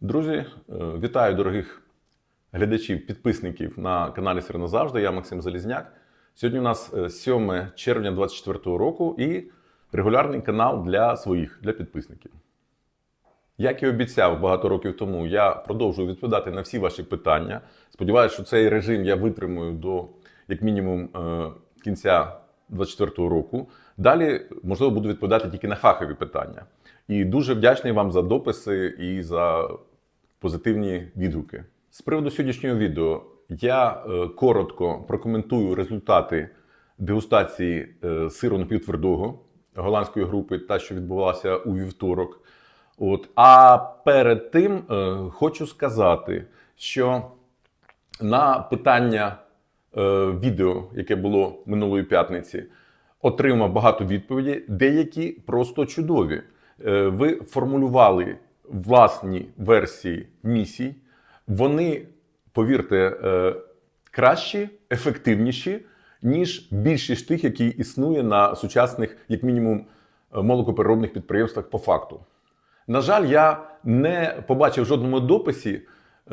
Друзі, е, вітаю дорогих глядачів, підписників на каналі Сир назавжди. Я Максим Залізняк. Сьогодні у нас е, 7 червня 2024 року і регулярний канал для своїх, для підписників. Як і обіцяв багато років тому, я продовжую відповідати на всі ваші питання. Сподіваюся, що цей режим я витримую до як мінімум е, кінця 2024 року. Далі, можливо, буду відповідати тільки на фахові питання. І дуже вдячний вам за дописи і за позитивні відгуки. З приводу сьогоднішнього відео я е, коротко прокоментую результати дегустації е, сиру напівтвердого голландської групи, та що відбувалася у вівторок. От. А перед тим е, хочу сказати, що на питання відео, яке було минулої п'ятниці, отримав багато відповідей, деякі просто чудові. Е, ви формулювали власні версії місій. Вони, повірте, е, кращі, ефективніші, ніж більшість тих, які існує на сучасних, як мінімум, е, молокопереробних підприємствах по факту. На жаль, я не побачив в жодному дописі,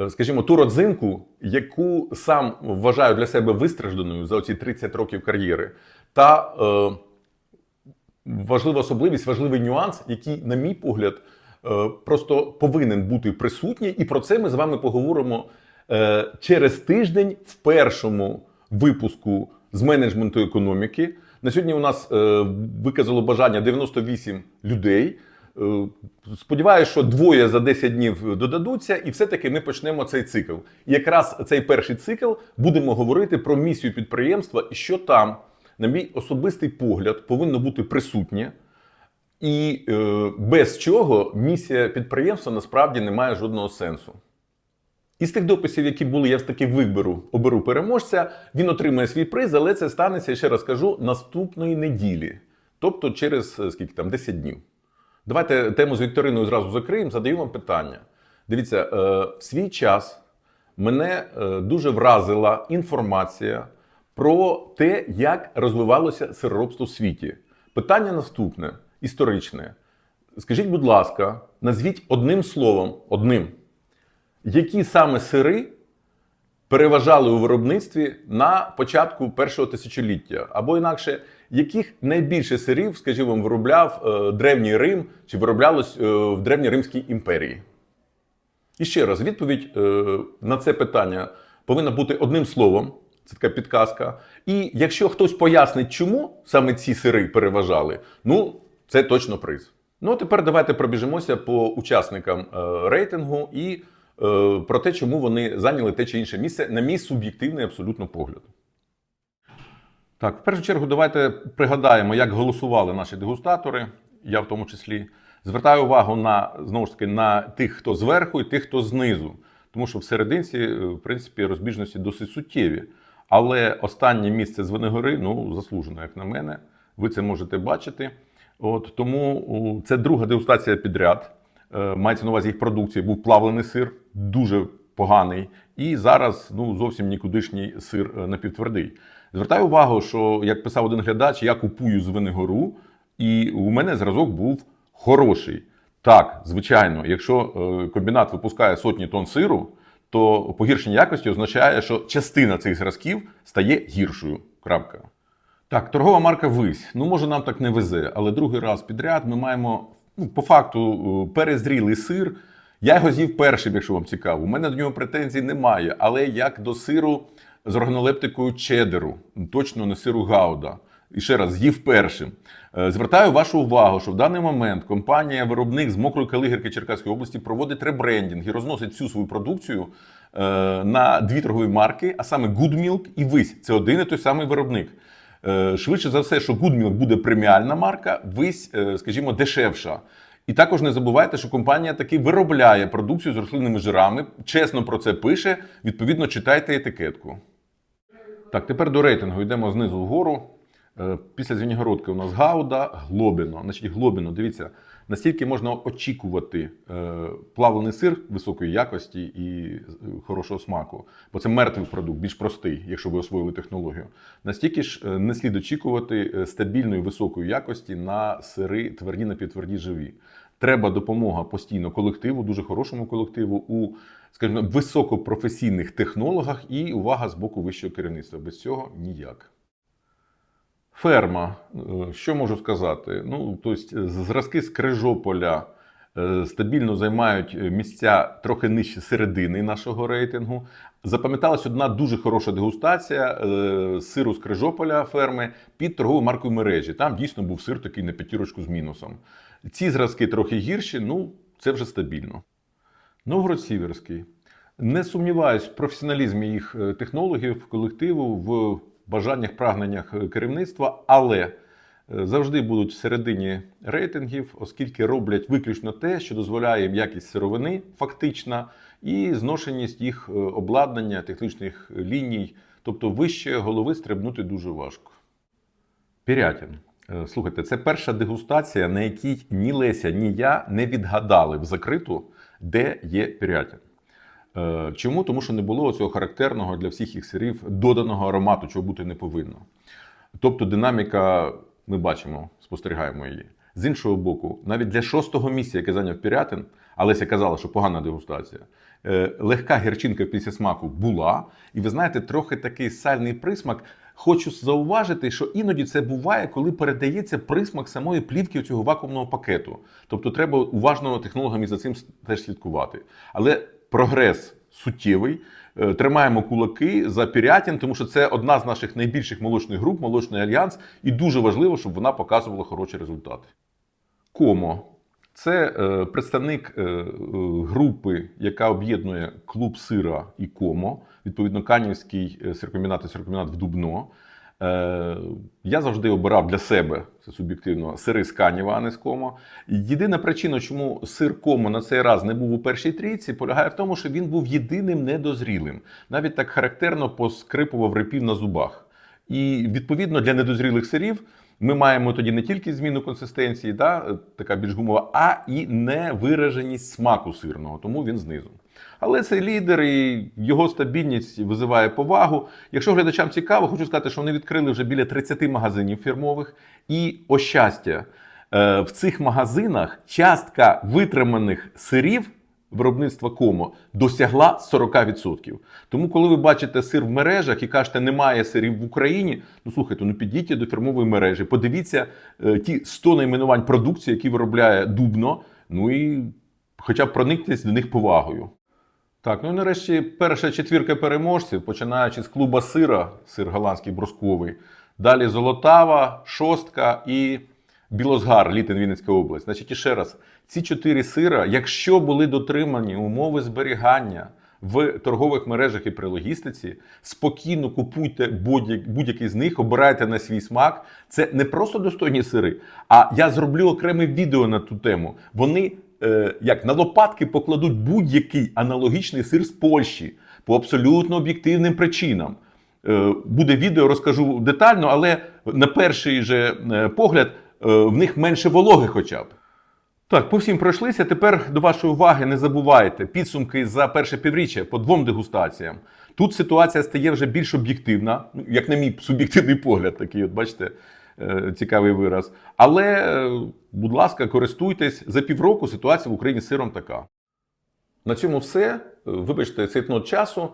скажімо, ту родзинку, яку сам вважаю для себе вистражданою за оці 30 років кар'єри, та важлива особливість, важливий нюанс, який, на мій погляд, е, просто повинен бути присутній, і про це ми з вами поговоримо е, через тиждень в першому випуску з менеджменту економіки. На сьогодні у нас е, виказало бажання 98 людей. Сподіваюся, що двоє за 10 днів додадуться, і все-таки ми почнемо цей цикл. І якраз цей перший цикл будемо говорити про місію підприємства і що там, на мій особистий погляд, повинно бути присутнє. І е, без чого місія підприємства насправді не має жодного сенсу. Із тих дописів, які були, я все-таки виберу, оберу переможця. Він отримає свій приз, але це станеться, ще раз кажу, наступної неділі. Тобто через е, скільки там 10 днів. Давайте тему з Вікториною зразу закриємо, задаю вам питання. Дивіться, е, в свій час мене е, дуже вразила інформація про те, як розвивалося сироробство в світі. Питання наступне, історичне. Скажіть, будь ласка, назвіть одним словом, одним, які саме сири переважали у виробництві на початку першого тисячоліття, або інакше, яких найбільше сирів, скажімо, виробляв е, древній Рим чи вироблялось е, в древньоримській імперії? І ще раз, відповідь е, на це питання повинна бути одним словом. Це така підказка. І якщо хтось пояснить, чому саме ці сири переважали, ну це точно приз. Ну а тепер давайте пробіжимося по учасникам е, рейтингу і е, про те, чому вони зайняли те чи інше місце, на мій суб'єктивний абсолютно погляд. Так, в першу чергу, давайте пригадаємо, як голосували наші дегустатори, я в тому числі. Звертаю увагу на знову ж таки на тих, хто зверху, і тих, хто знизу. Тому що в серединці, е, в принципі, розбіжності досить суттєві. Але останнє місце з Венегори, ну, заслужено, як на мене. Ви це можете бачити. От тому це друга дегустація підряд. Е, мається на увазі їх продукції. Був плавлений сир, дуже поганий. І зараз ну, зовсім нікудишній сир е, напівтвердий. Звертаю увагу, що як писав один глядач, я купую з Венегору, і у мене зразок був хороший. Так, звичайно, якщо е, комбінат випускає сотні тонн сиру, то погіршення якості означає, що частина цих зразків стає гіршою. Крапка. Так, торгова марка Вись. Ну, може, нам так не везе, але другий раз підряд ми маємо ну, по факту е, перезрілий сир. Я його з'їв першим, якщо вам цікаво. У мене до нього претензій немає, але як до сиру з органолептикою чедеру, точно не сиру Гауда. І ще раз з'їв першим. Е, Звертаю вашу увагу, що в даний момент компанія-виробник з мокрої калигірки Черкаської області проводить ребрендінг і розносить всю свою продукцію е, на дві торгові марки, а саме Good Milk і Вись. Це один і той самий виробник. Е, Швидше за все, що Good Milk буде преміальна марка, Вись, скажімо, дешевша. І також не забувайте, що компанія таки виробляє продукцію з рослинними жирами, чесно про це пише. Відповідно, читайте етикетку. Так, тепер до рейтингу йдемо знизу вгору. Е, Після Звенігородки у нас Гауда, Глобіно. Значить, Глобіно, дивіться, настільки можна очікувати е, плавлений сир високої якості і е, хорошого смаку, бо це мертвий продукт, більш простий, якщо ви освоїли технологію. Настільки ж не слід очікувати стабільної високої якості на сири тверді напівтверді живі. треба допомога постійно колективу, дуже хорошому колективу, у скажімо, високопрофесійних технологах і увага з боку вищого керівництва. Без цього ніяк. Ферма, Е, що можу сказати? Ну, тобто, зразки з Крижополя е, стабільно займають е, місця трохи нижче середини нашого рейтингу. Запам'яталась одна дуже хороша дегустація сиру з Крижополя ферми під торговою маркою мережі. Там дійсно був сир такий на п'ятірочку з мінусом. Ці зразки трохи гірші, ну це вже стабільно. Новгород-Сіверський. Не сумніваюсь в професіоналізмі їх технологів, колективу, в бажаннях, прагненнях е, керівництва, але е, завжди будуть всередині рейтингів, оскільки роблять виключно те, що дозволяє їм якість сировини фактична і зношеність їх е, обладнання, технічних ліній. Тобто вище голови стрибнути дуже важко. Пірятін. Слухайте, це перша дегустація, на якій ні Леся, ні я не відгадали в закриту, де є пірятін. Е, Чому? Тому що не було цього характерного для всіх їх сирів доданого аромату, чого бути не повинно. Тобто динаміка, ми бачимо, спостерігаємо її. З іншого боку, навіть для шостого місця, яке зайняв Пірятин, а Леся казала, що погана дегустація, е, легка гірчинка після смаку була. І ви знаєте, трохи такий сальний присмак. Хочу зауважити, що іноді це буває, коли передається присмак самої плівки цього вакуумного пакету. Тобто треба уважно технологам і за цим теж слідкувати. Але прогрес суттєвий. Е, Тримаємо кулаки за Пірятін, тому що це одна з наших найбільших молочних груп, молочний альянс, і дуже важливо, щоб вона показувала хороші результати. Комо це е, представник е, групи, яка об'єднує клуб сира і Комо, відповідно, Канівський сиркомбінат і сиркомбінат в Дубно. Е, я завжди обирав для себе, це суб'єктивно, сири з Канєва, а не з Комо. Єдина причина, чому сир Комо на цей раз не був у першій трійці, полягає в тому, що він був єдиним недозрілим. Навіть так характерно поскрипував репів на зубах. І відповідно для недозрілих сирів ми маємо тоді не тільки зміну консистенції, да, така більш гумова, а і невираженість смаку сирного, тому він знизу. Але це лідер і його стабільність визиває повагу. Якщо глядачам цікаво, хочу сказати, що вони відкрили вже біля 30 магазинів фірмових. І о щастя, е, в цих магазинах частка витриманих сирів виробництва Комо досягла 40%. Тому, коли ви бачите сир в мережах і кажете, немає сирів в Україні, ну слухайте, ну підійдіть до фірмової мережі, подивіться е, ті 100 найменувань продукції, які виробляє Дубно, ну і хоча б прониктесь до них повагою. Так, ну і нарешті перша четвірка переможців, починаючи з клуба сира, сир голландський брусковий. Далі Золотава, Шостка і Білозгар, Літин Вінницька область. Значить, і ще раз, ці чотири сира, якщо були дотримані умови зберігання в торгових мережах і при логістиці, спокійно купуйте будь- будь-який з них, обирайте на свій смак. Це не просто достойні сири, а я зроблю окреме відео на ту тему. Вони е, як на лопатки покладуть будь-який аналогічний сир з Польщі по абсолютно об'єктивним причинам. Е, Буде відео, розкажу детально, але на перший же е, погляд в них менше вологи хоча б. Так, по всім пройшлися. Тепер до вашої уваги не забувайте підсумки за перше півріччя по двом дегустаціям. Тут ситуація стає вже більш об'єктивна, ну, як на мій суб'єктивний погляд, такий, от бачите, цікавий вираз. Але, будь ласка, користуйтесь за півроку. Ситуація в Україні з сиром така. На цьому все. Вибачте, цей тнот часу.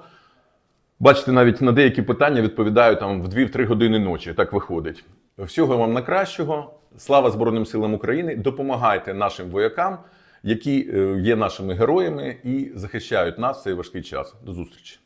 Бачите, навіть на деякі питання відповідаю там в 2-3 години ночі. Так виходить. Всього вам найкращого. Слава Збройним силам України. Допомагайте нашим воякам, які е, є нашими героями і захищають нас в цей важкий час. До зустрічі.